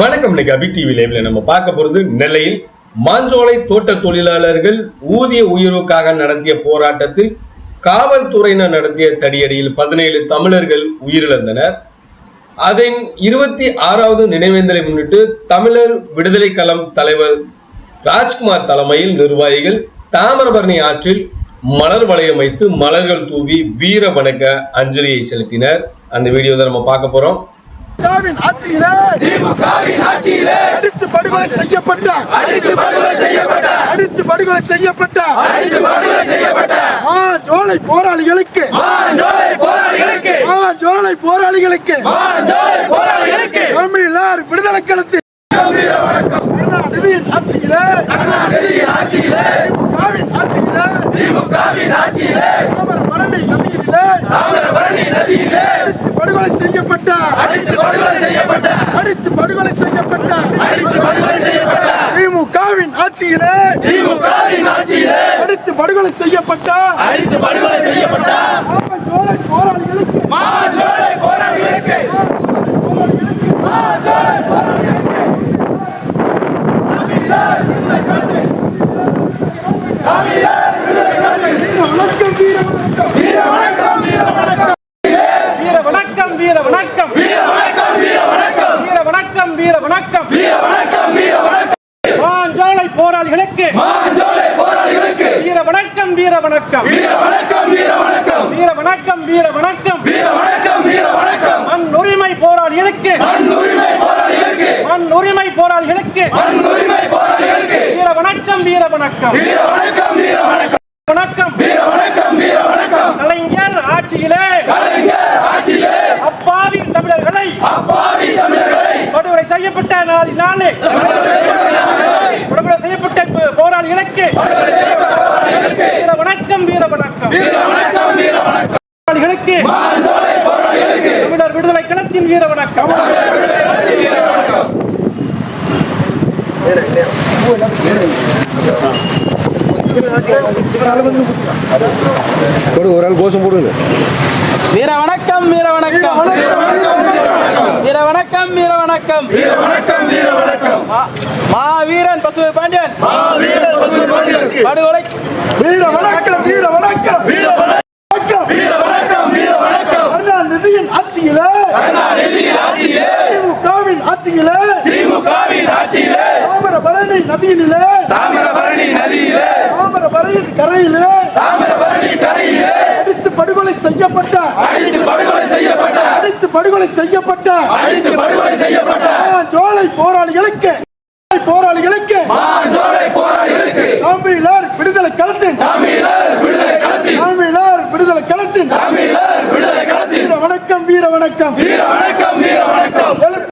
வணக்கம் இன்னைக்கு அபி டிவி லைவ்ல நம்ம பார்க்க போறது நெல்லையில் மாஞ்சோலை தோட்ட தொழிலாளர்கள் ஊதிய உயர்வுக்காக நடத்திய போராட்டத்தில் காவல்துறையினர் நடத்திய தடியடியில் பதினேழு தமிழர்கள் உயிரிழந்தனர். அதன் இருபத்தி ஆறாவது நினைவேந்தலை முன்னிட்டு தமிழர் விடுதலை களம் தலைவர் ராஜ்குமார் தலைமையில் நிர்வாகிகள் தாமிரபரணி ஆற்றில் மலர் வளையம் வைத்து மலர்கள் தூவி வீர வணக்க அஞ்சலியை செலுத்தினர். அந்த வீடியோ தான் நம்ம பார்க்க போறோம். திமுகவின் ஆட்சியிலே திமுகவின் ஆட்சியிலே அடித்து படுகொலை செய்யப்பட்ட அடித்து படுகொலை செய்யப்பட்ட அடித்து படுகொலை செய்யப்பட்ட அடித்து படுகொலை செய்யப்பட்ட ஆ ஜோலை போராளிகளுக்கு மாஞ்சோலை போராளிகளுக்கு ஆ ஜோலை போராளிகளுக்கு மாஞ்சோலை போராளிகளுக்கு தமிழர் விடுதலை களத்தில் கருணாநிதியின் ஆட்சியிலே கருணாநிதியின் ஆட்சியிலே திமுகவின் ஆட்சியிலே திமுகவின் ஆட்சியிலே தாமிரபரணி நதியிலே தாமிரபரணி நதியிலே அடித்து படுகொலை செய்யப்பட்ட அடித்து படுகொலை செய்யப்பட்ட அடித்து படுகொலை செய்யப்பட்ட அடித்து படுகொலை செய்யப்பட்ட திமுகவின் ஆட்சியிலே திமுகவின் ஆட்சியிலே அடித்து படுகொலை செய்யப்பட்ட அடித்து படுகொலை செய்யப்பட்ட போராளிகளுக்கு மாஞ்சோலை போராளிகளுக்கு மாஞ்சோலை போராளிகளுக்கு தமிழர் விடுதலை களத்தில் தமிழர் விடுதலை களத்தில் வணக்கம் வீர வணக்கம் வீர வணக்கம் வீர வணக்கம் வீர வணக்கம் வீர வணக்கம் வீர வணக்கம் வீர வணக்கம் வீர வணக்கம் வீர வணக்கம் வீர வணக்கம் வீர வணக்கம் போராளிகளுக்கு வீர வணக்கம் வீர வணக்கம் வீர வணக்கம் வீர வணக்கம் வீர வணக்கம் வீர வணக்கம் வீர வணக்கம் வீர வணக்கம் மண் உரிமை போராளிகளுக்கு. மண் உரிமை போராளிகளுக்கு. மண் உரிமை போராளிகளுக்கு. மண் உரிமை போராளிகளுக்கு. வீர வணக்கம் வீர வணக்கம் வீர வணக்கம் வீர வணக்கம் வணக்கம் வீர வணக்கம் வீர வணக்கம் கலைஞர் ஆட்சியிலே. கலைஞர் ஆட்சியிலே. அப்பாவி தமிழர்களை. அப்பாவி தமிழர்களை. படுகொலை செய்யப்பட்ட நாளை விடுதலை கிணத்தின் வீர வணக்கம் ஒரு ஆள் கோஷம் போடுங்க. வீர வணக்கம் வீர வணக்கம் வீர வணக்கம் வீர வணக்கம் மாவீரன் பசுமை பாண்டியன் படுகொலை வீர நதியிலே தாமிரபரணி நதியிலே. தாமிரபரணி கரையிலே. தாமிரபரணி கரையிலே அடித்து படுகொலை செய்யப்பட்ட. அழித்து படுகொலை செய்யப்பட்ட. அடித்து படுகொலை செய்யப்பட்ட. அழித்து படுகொலை செய்யப்பட்ட. ஜோலை போராளிகளுக்கு. போராளிகளுக்கு. மாஞ்சோலை போராளிகளுக்கு. தமிழர் விடுதலை களத்தின். தமிழர் விடுதலை களத்தில் தமிழர் விடுதலை களத்தின். தமிழர் விடுதலை களத்தில் வீர வணக்கம் வீர வணக்கம். வீர வணக்கம்.